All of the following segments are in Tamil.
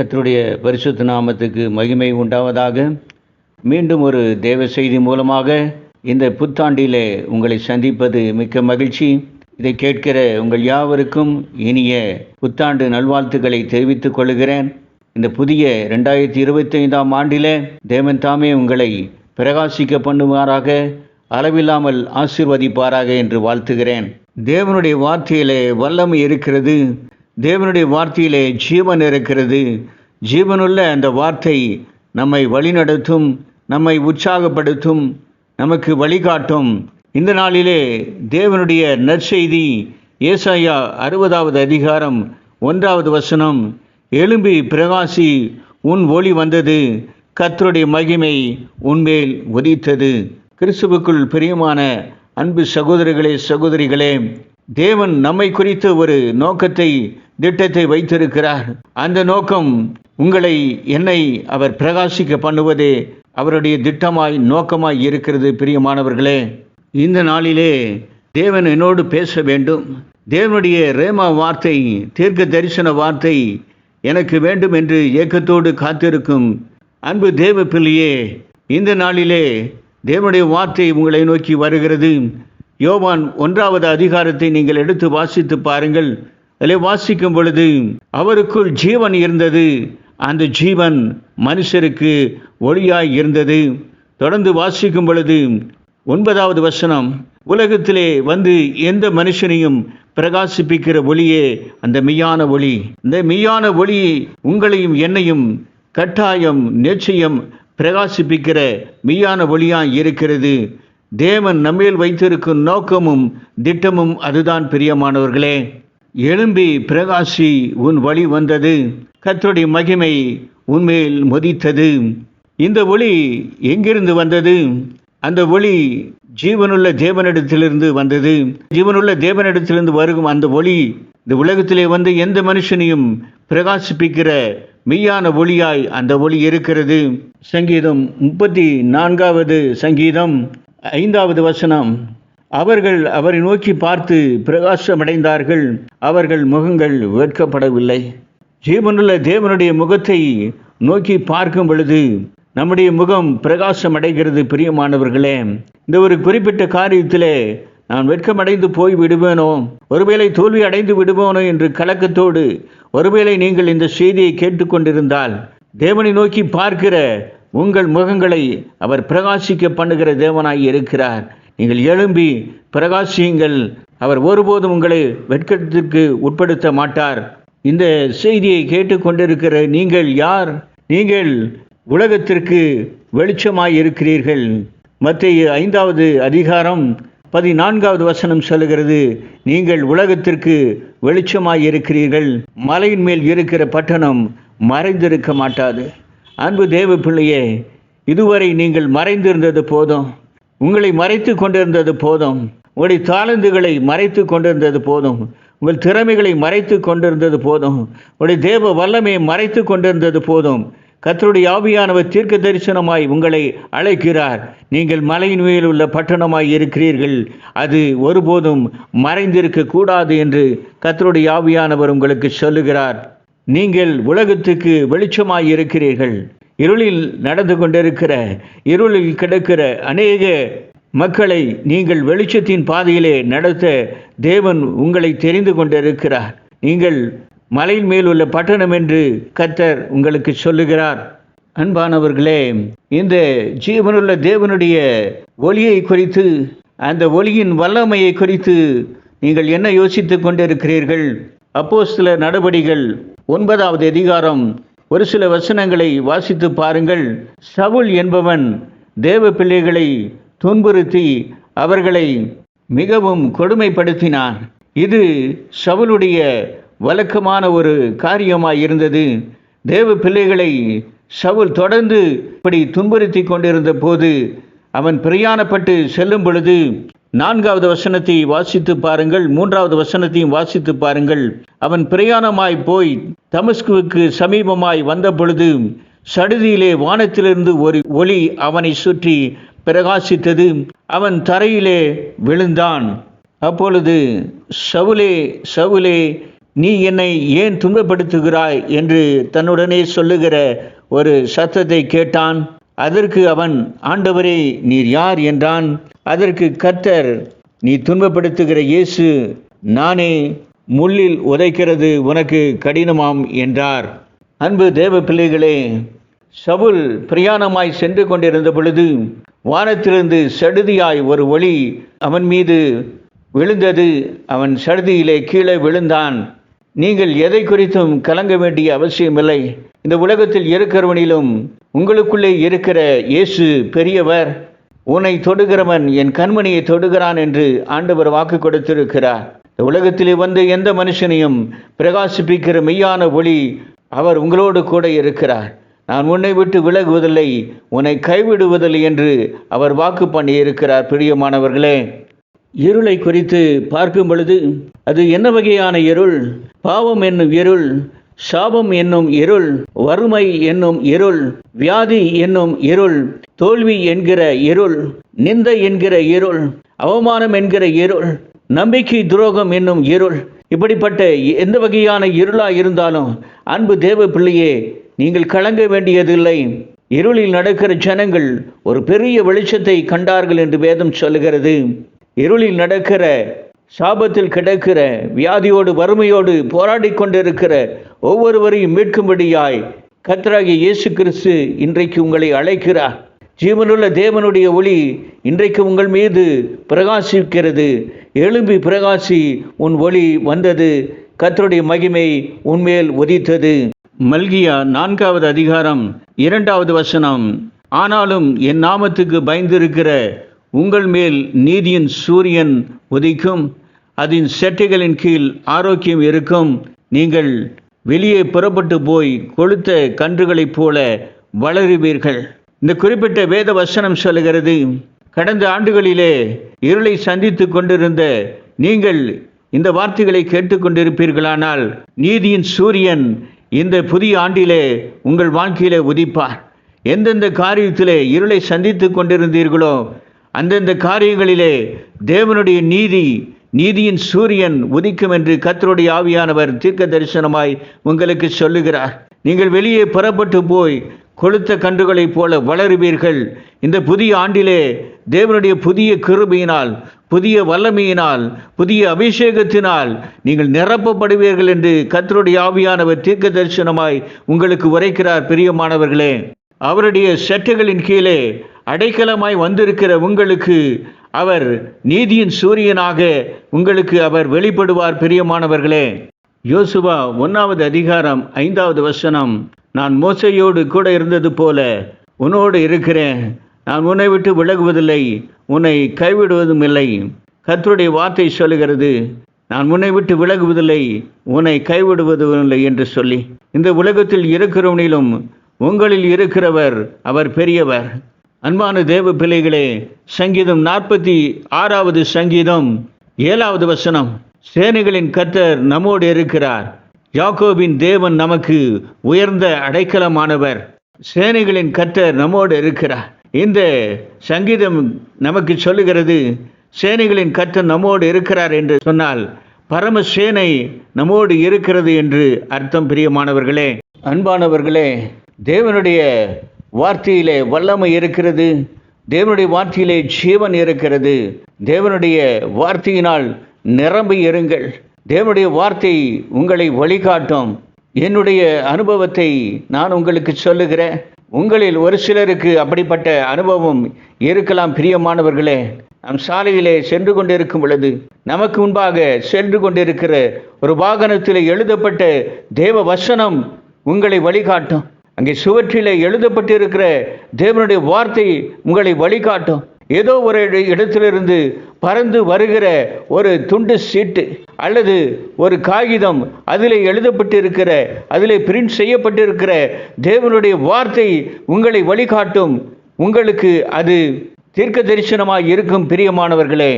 கத்தருடைய பரிசுத்த நாமத்துக்கு மகிமை உண்டாவதாக. மீண்டும் ஒரு தேவ செய்தி மூலமாக இந்த புத்தாண்டிலே உங்களை சந்திப்பது மிக்க மகிழ்ச்சி. இதை கேட்கிற உங்கள் யாவருக்கும் இனிய புத்தாண்டு நல்வாழ்த்துக்களை தெரிவித்துக் கொள்கிறேன். இந்த புதிய ரெண்டாயிரத்தி இருபத்தி ஐந்தாம் ஆண்டிலே தேவன் தாமே உங்களை பிரகாசிக்க பண்ணுவாராக அளவில்லாமல் ஆசிர்வதிப்பாராக என்று வாழ்த்துகிறேன். தேவனுடைய வார்த்தையிலே வல்லமை இருக்கிறது. தேவனுடைய வார்த்தையிலே ஜீவன் இருக்கிறது. ஜீவனுள்ள அந்த வார்த்தை நம்மை வழிநடத்தும் நம்மை உற்சாகப்படுத்தும் நமக்கு வழிகாட்டும். இந்த நாளிலே தேவனுடைய நற்செய்தி ஏசாயா அறுபதாவது அதிகாரம் ஒன்றாவது வசனம் எழும்பி பிரகாசி உன் ஒளி வந்தது. கத்தருடைய மகிமை உன்மேல் உதித்தது. கிறிஸ்துவுக்குள் பிரியமான அன்பு சகோதரிகளே சகோதரிகளே தேவன் நம்மை குறித்த ஒரு நோக்கத்தை திட்டத்தை வைத்திருக்கிறார். அந்த நோக்கம் உங்களை என்னை அவர் பிரகாசிக்க பண்ணுவதே அவருடைய திட்டமாய் நோக்கமாய் இருக்கிறது பிரியமானவர்களே. இந்த நாளிலே தேவன் என்னோடு பேச வேண்டும். தேவனுடைய ரேமா வார்த்தை தீர்க்க தரிசன வார்த்தை எனக்கு வேண்டும் என்று ஏக்கத்தோடு காத்திருக்கும் அன்பு தேவ பிள்ளையே இந்த நாளிலே தேவனுடைய வார்த்தை உங்களை நோக்கி வருகிறது. யோவான் ஒன்றாவது அதிகாரத்தை நீங்கள் எடுத்து வாசித்து பாருங்கள். அதில் வாசிக்கும் பொழுது அவருக்குள் ஜீவன் இருந்தது. அந்த ஜீவன் மனுஷருக்கு ஒளியாய் இருந்தது. தொடர்ந்து வாசிக்கும் பொழுது ஒன்பதாவது வசனம் உலகத்திலே வந்து எந்த மனுஷனையும் பிரகாசிப்பிக்கிற ஒளியே அந்த மெய்யான ஒளி. இந்த மெய்யான ஒளி உங்களையும் என்னையும் கட்டாயம் நிச்சயம் பிரகாசிப்பிக்கிற மெய்யான ஒளியாக இருக்கிறது. தேவன் நம்மேல் வைத்திருக்கும் நோக்கமும் திட்டமும் அதுதான் பிரியமானவர்களே. எழும்பி பிரகாசி உன் வழி வந்தது. கத்தருடைய மகிமை உன்மேல் மொதித்தது. இந்த ஒளி எங்கிருந்து வந்தது? அந்த ஒளி ஜீவனுள்ள தேவனிடத்திலிருந்து வந்தது. ஜீவனுள்ள தேவனிடத்திலிருந்து வரும் அந்த ஒளி இந்த உலகத்திலே வந்து எந்த மனுஷனையும் பிரகாசிப்பிக்கிற மெய்யான ஒளியாய் அந்த ஒளி இருக்கிறது. சங்கீதம் முப்பத்தி நான்காவது சங்கீதம். ஐந்தாவது வசனம் அவர்கள் அவரை நோக்கி பார்த்து பிரகாசமடைந்தார்கள் அவர்கள் முகங்கள் வெட்கப்படவில்லை. ஜீவனுள்ள தேவனுடைய முகத்தை நோக்கி பார்க்கும் பொழுது நம்முடைய முகம் பிரகாசம் அடைகிறது பிரியமானவர்களே. இந்த ஒரு குறிப்பிட்ட காரியத்திலே நான் வெட்கமடைந்து போய் விடுவேனோ? ஒருவேளை தோல்வி அடைந்து விடுவேனோ என்று கலக்கத்தோடு ஒருவேளை நீங்கள் இந்த செய்தியை கேட்டுக்கொண்டிருந்தால் தேவனை நோக்கி பார்க்கிற உங்கள் முகங்களை அவர் பிரகாசிக்க பண்ணுகிற தேவனாய் இருக்கிறார். நீங்கள் எழும்பி பிரகாசியுங்கள். அவர் ஒருபோதும் உங்களை வெட்கத்திற்கு உட்படுத்த மாட்டார். இந்த செய்தியை கேட்டுக்கொண்டிருக்கிற நீங்கள் யார்? நீங்கள் உலகத்திற்கு வெளிச்சமாய் இருக்கிறீர்கள். மத்திய ஐந்தாவது அதிகாரம் பதினான்காவது வசனம் சொல்லுகிறது நீங்கள் உலகத்திற்கு வெளிச்சமாய் இருக்கிறீர்கள். மலையின் மேல் இருக்கிற பட்டணம் மறைந்திருக்க மாட்டாது. அன்பு தேவ பிள்ளையே இதுவரை நீங்கள் மறைந்திருந்தது போதும். உங்களை மறைத்து கொண்டிருந்தது போதும். உங்களுடைய தாளந்துகளை மறைத்து கொண்டிருந்தது போதும். உங்கள் திறமைகளை மறைத்து கொண்டிருந்தது போதும். உங்களுடைய தேவ வல்லமையை மறைத்து கொண்டிருந்தது போதும். கத்தருடைய ஆவியானவர் தீர்க்க தரிசனமாய் உங்களை அழைக்கிறார். நீங்கள் மலையின் மேல் உள்ள பட்டணமாய் இருக்கிறீர்கள். அது ஒருபோதும் மறைந்திருக்க கூடாது என்று கத்தருடைய ஆவியானவர் உங்களுக்கு சொல்லுகிறார். நீங்கள் உலகத்துக்கு வெளிச்சமாய் இருக்கிறீர்கள் இருளில் நடந்து கொண்டிருக்கிற இருளில் கிடக்கிற அநேக மக்களை நீங்கள் வெளிச்சத்தின் பாதையிலே நடத்த தேவன் உங்களை தெரிந்து கொண்டிருக்கிறார். நீங்கள் மலையின் மேல் உள்ள பட்டணம் என்று கத்தர் உங்களுக்கு சொல்லுகிறார். அன்பானவர்களே இந்த ஜீவனுள்ள தேவனுடைய ஒளியை குறித்து அந்த ஒளியின் வல்லமையை குறித்து நீங்கள் என்ன யோசித்து கொண்டிருக்கிறீர்கள்? அப்போ சில நடவடிகள் ஒன்பதாவது அதிகாரம். ஒரு சில வசனங்களை வாசித்து பாருங்கள். சவுல் என்பவன் தேவ பிள்ளைகளை துன்புறுத்தி அவர்களை மிகவும் கொடுமைப்படுத்தினான். இது சவுளுடைய வழக்கமான ஒரு காரியமாய் இருந்தது தேவ பிள்ளைகளை சவுல் தொடர்ந்து இப்படி துன்புறுத்தி கொண்டிருந்த போது அவன் பிரயாணப்பட்டு செல்லும் பொழுது நான்காவது வசனத்தை வாசித்து பாருங்கள். மூன்றாவது வசனத்தையும் வாசித்து பாருங்கள். அவன் பிரயாணமாய் போய் தமஸ்குவுக்கு சமீபமாய் வந்த பொழுது சடுதியிலே வானத்திலிருந்து ஒரு ஒளி அவனை சுற்றி பிரகாசித்தது. அவன் தரையிலே விழுந்தான். அப்பொழுது சவுலே சவுலே நீ என்னை ஏன் துன்பப்படுத்துகிறாய்? என்று தன்னுடனே சொல்லுகிற ஒரு சத்தத்தை கேட்டான். அதற்கு அவன் ஆண்டவரே நீர் யார்? என்றான். அதற்கு கர்த்தர் நீ துன்பப்படுத்துகிற இயேசு நானே முள்ளில் உதைக்கிறது உனக்கு கடினமாம் என்றார். அன்பு தேவ பிள்ளைகளே சவுல் பிரயாணமாய் சென்று கொண்டிருந்த பொழுது வானத்திலிருந்து சடுதியாய் ஒரு ஒளி அவன் மீது விழுந்தது. அவன் சடுதியிலே கீழே விழுந்தான். நீங்கள் எதை குறித்தும் கலங்க வேண்டிய அவசியமில்லை. இந்த உலகத்தில் இருக்கிறவனிலும் உங்களுக்குள்ளே இருக்கிற இயேசு பெரியவர். உன்னை தொடுகிறவன் என் கண்மணியை தொடுகிறான் என்று ஆண்டவர் வாக்கு கொடுத்திருக்கிறார். உலகத்திலே வந்து எந்த மனுஷனையும் பிரகாசிப்பிக்கிற மெய்யான ஒளி அவர் உங்களோடு கூட இருக்கிறார். நான் உன்னை விட்டு விலகுவதில்லை உன்னை கைவிடுவதில்லை என்று அவர் வாக்கு பண்ணி இருக்கிறார் பிரியமானவர்களே. இருளை குறித்து பார்க்கும் பொழுது அது என்ன வகையான இருள்? பாவம் என்னும் இருள் சாபம் என்னும் இருள் வறுமை என்னும் இருள் வியாதி என்னும் இருள் தோல்வி என்கிற இருள் நிந்தை என்கிற இருள் அவமானம் என்கிற இருள் நம்பிக்கை துரோகம் என்னும் இருள். இப்படிப்பட்ட எந்த வகையான இருளா இருந்தாலும் அன்பு தேவ பிள்ளையே நீங்கள் கலங்க வேண்டியதில்லை. இருளில் நடக்கிற ஜனங்கள் ஒரு பெரிய வெளிச்சத்தை கண்டார்கள் என்று வேதம் சொல்லுகிறது. இருளில் நடக்கிற சாபத்தில் கிடக்கிற வியாதியோடு வறுமையோடு போராடி கொண்டிருக்கிற ஒவ்வொருவரையும் மீட்கும்படியாய் கத்ராகி இயேசு கிறிஸ்து இன்றைக்கு உங்களை அழைக்கிறார். ஜீவனுள்ள தேவனுடைய ஒளி இன்றைக்கு உங்கள் மீது பிரகாசிக்கிறது. எழும்பி பிரகாசி உன் ஒளி வந்தது. கத்தருடைய மகிமை உன்மேல் உதித்தது. மல்கியா நான்காவது அதிகாரம் இரண்டாவது வசனம். ஆனாலும் என் நாமத்துக்கு பயந்திருக்கிற உங்கள் மேல் நீதியின் சூரியன் உதிக்கும். அதன் செட்டைகளின் கீழ் ஆரோக்கியம் இருக்கும். நீங்கள் வெளியே புறப்பட்டு போய் கொளுத்த கன்றுகளைப் போல வளருவீர்கள். இந்த குறிப்பிட்ட வேத வசனம் சொல்லுகிறது கடந்த ஆண்டுகளிலே இருளை சந்தித்து கொண்டிருந்த நீங்கள் இந்த வார்த்தைகளை கேட்டுக்கொண்டிருப்பீர்களானால் நீதியின் சூரியன் இந்த புதிய ஆண்டிலே உங்கள் வாழ்க்கையிலே உதிப்பார். எந்தெந்த காரியத்திலே இருளை சந்தித்து கொண்டிருந்தீர்களோ அந்தந்த காரியங்களிலே தேவனுடைய நீதி நீதியின் சூரியன் உதிக்கும் என்று கத்தருடைய ஆவியானவர் தீர்க்க தரிசனமாய் உங்களுக்கு சொல்லுகிறார். நீங்கள் வெளியே புறப்பட்டு போய் கொளுத்த கன்றுகளைப் போல வளருவீர்கள். இந்த புதிய ஆண்டிலே தேவனுடைய புதிய கிருபையினால் புதிய வல்லமையினால் புதிய அபிஷேகத்தினால் நீங்கள் நிரப்பப்படுவீர்கள் என்று கத்தருடைய ஆவியானவர் தீர்க்க தரிசனமாய் உங்களுக்கு உரைக்கிறார் பிரியமானவர்களே. அவருடைய செட்டுகளின் கீழே அடைக்கலமாய் வந்திருக்கிற உங்களுக்கு அவர் நீதியின் சூரியனாக உங்களுக்கு அவர் வெளிப்படுவார் பிரியமானவர்களே. யோசுவா ஒன்றாவது அதிகாரம் ஐந்தாவது வசனம். நான் மோசையோடு கூட இருந்தது போல உன்னோடு இருக்கிறேன். நான் உன்னை விட்டு விலகுவதில்லை. உன்னை கைவிடுவதும் இல்லை. கர்த்தருடைய வார்த்தை சொல்லுகிறது நான் உன்னை விட்டு விலகுவதில்லை. உன்னை கைவிடுவதும் இல்லை என்று சொல்லி. இந்த உலகத்தில் இருக்கிறவனிலும் உங்களில் இருக்கிறவர் அவர் பெரியவர். அன்பான தேவ பிள்ளைகளே சங்கீதம் நாற்பத்தி ஆறாவது சங்கீதம் ஏழாவது வசனம். சேனைகளின் கத்தர் நம்மோடு இருக்கிறார். யாக்கோபின் தேவன் நமக்கு உயர்ந்த அடைக்கலமானவர். சேனைகளின் கத்தர் நம்மோடு இருக்கிறார். இந்த சங்கீதம் நமக்கு சொல்லுகிறது சேனைகளின் கத்தர் நம்மோடு இருக்கிறார் என்று சொன்னால் பரம சேனை நம்மோடு இருக்கிறது என்று அர்த்தம் பிரியமானவர்களே. அன்பானவர்களே தேவனுடைய வார்த்தையிலே வல்லமை இருக்கிறது. தேவனுடைய வார்த்தையிலே ஜீவன் இருக்கிறது. தேவனுடைய வார்த்தையினால் நிரம்பி இருங்கள். தேவனுடைய வார்த்தை உங்களை வழிகாட்டும். என்னுடைய அனுபவத்தை நான் உங்களுக்கு சொல்லுகிறேன். உங்களில் ஒரு சிலருக்கு அப்படிப்பட்ட அனுபவம் இருக்கலாம் பிரியமானவர்களே. நம் சாலையிலே சென்று கொண்டிருக்கும் பொழுது நமக்கு முன்பாக சென்று கொண்டிருக்கிற ஒரு வாகனத்தில் எழுதப்பட்ட தேவ வசனம் உங்களை வழிகாட்டும். அங்கே சுவற்றிலே எழுதப்பட்டிருக்கிற தேவனுடைய வார்த்தை உங்களை வழிகாட்டும். ஏதோ ஒரு இடத்திலிருந்து பறந்து வருகிற ஒரு துண்டு சீட்டு அல்லது ஒரு காகிதம் அதில் எழுதப்பட்டிருக்கிற அதில் பிரிண்ட் செய்யப்பட்டிருக்கிற தேவனுடைய வார்த்தை உங்களை வழிகாட்டும். உங்களுக்கு அது தீர்க்க தரிசனமாக இருக்கும் பிரியமானவர்களே.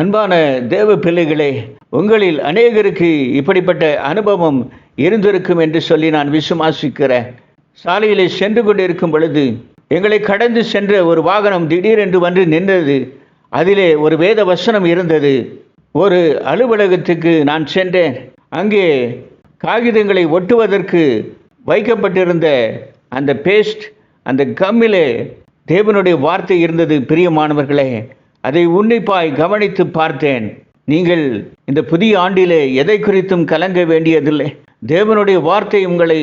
அன்பான தேவ பிள்ளைகளே உங்களில் அநேகருக்கு இப்படிப்பட்ட அனுபவம் இருந்திருக்கும் என்று சொல்லி நான் விசுவாசிக்கிறேன். சாலையிலே சென்று கொண்டிருக்கும் பொழுது எங்களை கடந்து சென்ற ஒரு வாகனம் திடீரென்று வந்து நின்றது. அதிலே ஒரு வேத வசனம் இருந்தது. ஒரு அலுவலகத்துக்கு நான் சென்றேன். அங்கே காகிதங்களை ஒட்டுவதற்கு வைக்கப்பட்டிருந்த அந்த பேஸ்ட் அந்த கம்மிலே தேவனுடைய வார்த்தை இருந்தது. பிரியமானவர்களே அதை உன்னிப்பாய் கவனித்து பார்த்தேன். நீங்கள் இந்த புதிய ஆண்டிலே எதை குறித்தும் கலங்க வேண்டியதில்லை. தேவனுடைய வார்த்தை உங்களை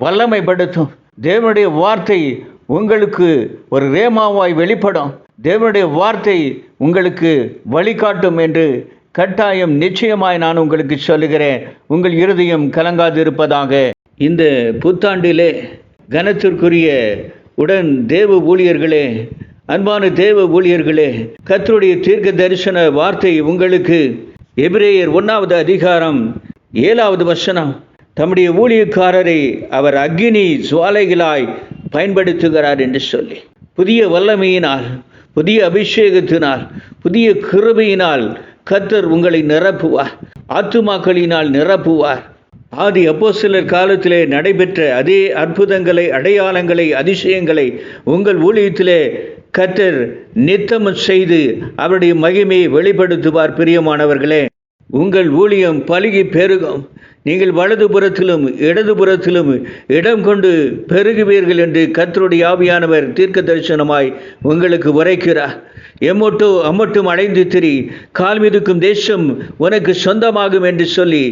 வல்லமைப்படுத்தும். தேவனுடைய வார்த்தை உங்களுக்கு ஒரு ரேமாவாய் வெளிப்படும். தேவனுடைய வார்த்தை உங்களுக்கு வழிகாட்டும் என்று கட்டாயம் நிச்சயமாய் நான் உங்களுக்கு சொல்லுகிறேன். உங்கள் இருதயம் கலங்காது இருப்பதாக இந்த புத்தாண்டிலே கனத்திற்குரிய உடன் தேவ ஊழியர்களே அன்பான தேவ ஊழியர்களே கத்தருடைய தீர்க்க தரிசன வார்த்தை உங்களுக்கு எபிரேயர் ஒன்றாவது அதிகாரம் ஏழாவது வசனம். தம்முடைய ஊழியக்காரரை அவர் அக்னி சுவாலைகளாய் பயன்படுத்துகிறார் என்று சொல்லி புதிய வல்லமையினால் புதிய அபிஷேகத்தினால் புதிய கிருபையினால் கத்தர் உங்களை நிரப்புவார் ஆத்துமாக்களினால் நிரப்புவார். ஆதி அப்போஸ்தலர் காலத்திலே நடைபெற்ற அதே அற்புதங்களை அடையாளங்களை அதிசயங்களை உங்கள் ஊழியத்திலே கத்தர் நித்தம் செய்து அவருடைய மகிமையை வெளிப்படுத்துவார். பிரியமானவர்களே உங்கள் ஊழியம் பழுகி பெருகும். நீங்கள் வலதுபுறத்திலும் இடதுபுறத்திலும் இடம் கொண்டு பெருகுவீர்கள் என்று கத்தருடைய ஆவியானவர் தீர்க்க தரிசனமாய் உங்களுக்கு உரைக்கிறார். எம்மொட்டோ அம்மட்டும் அடைந்து திரி கால் மீதுக்கும் தேசம் உனக்கு சொந்தமாகும் என்று சொல்லி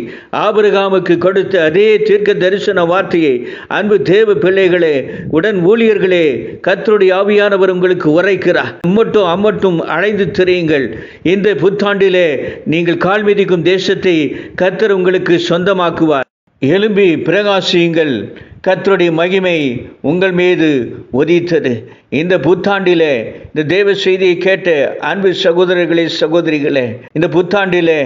ஆபிரகாமுக்கு கொடுத்த அதே தீர்க்க தரிசன வார்த்தையை அன்பு தேவ பிள்ளைகளே உடன் ஊழியர்களே கத்தருடைய ஆவியானவர் உங்களுக்கு உரைக்கிறார். அம்மட்டும் அம்மட்டும் அடைந்து திரியுங்கள். இந்த புத்தாண்டிலே நீங்கள் கால் மிதிக்கும் தேசத்தை கர்த்தர் உங்களுக்கு சொந்தமாக்குவார். எலும்பி பிரகாசியுங்கள். கத்தருடைய மகிமை உங்கள் மீது உதித்தது. இந்த புத்தாண்டிலே இந்த தேவ செய்தியை கேட்ட அன்பு சகோதரர்களே சகோதரிகளே இந்த புத்தாண்டிலே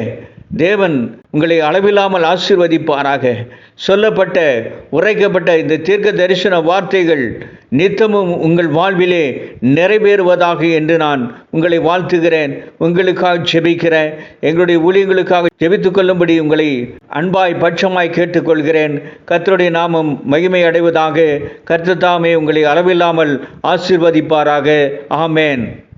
தேவன் உங்களை அளவில்லாமல் ஆசீர்வதிப்பாராக. சொல்லப்பட்ட உரைக்கப்பட்ட இந்த தீர்க்க தரிசன வார்த்தைகள் நித்தமும் உங்கள் வாழ்விலே நிறைவேறுவதாக என்று நான் உங்களை வாழ்த்துகிறேன். உங்களுக்காக ஜெபிக்கிறேன். எங்களுடைய ஊழியங்களுக்காக ஜெபித்துக் கொள்ளும்படி உங்களை அன்பாய் பட்சமாய் கேட்டுக்கொள்கிறேன். கர்த்தருடைய நாமம் மகிமை அடைவதாக கர்த்தர் தாமே உங்களை அளவில்லாமல் ஆசீர்வதிப்பாராக. ஆமேன்.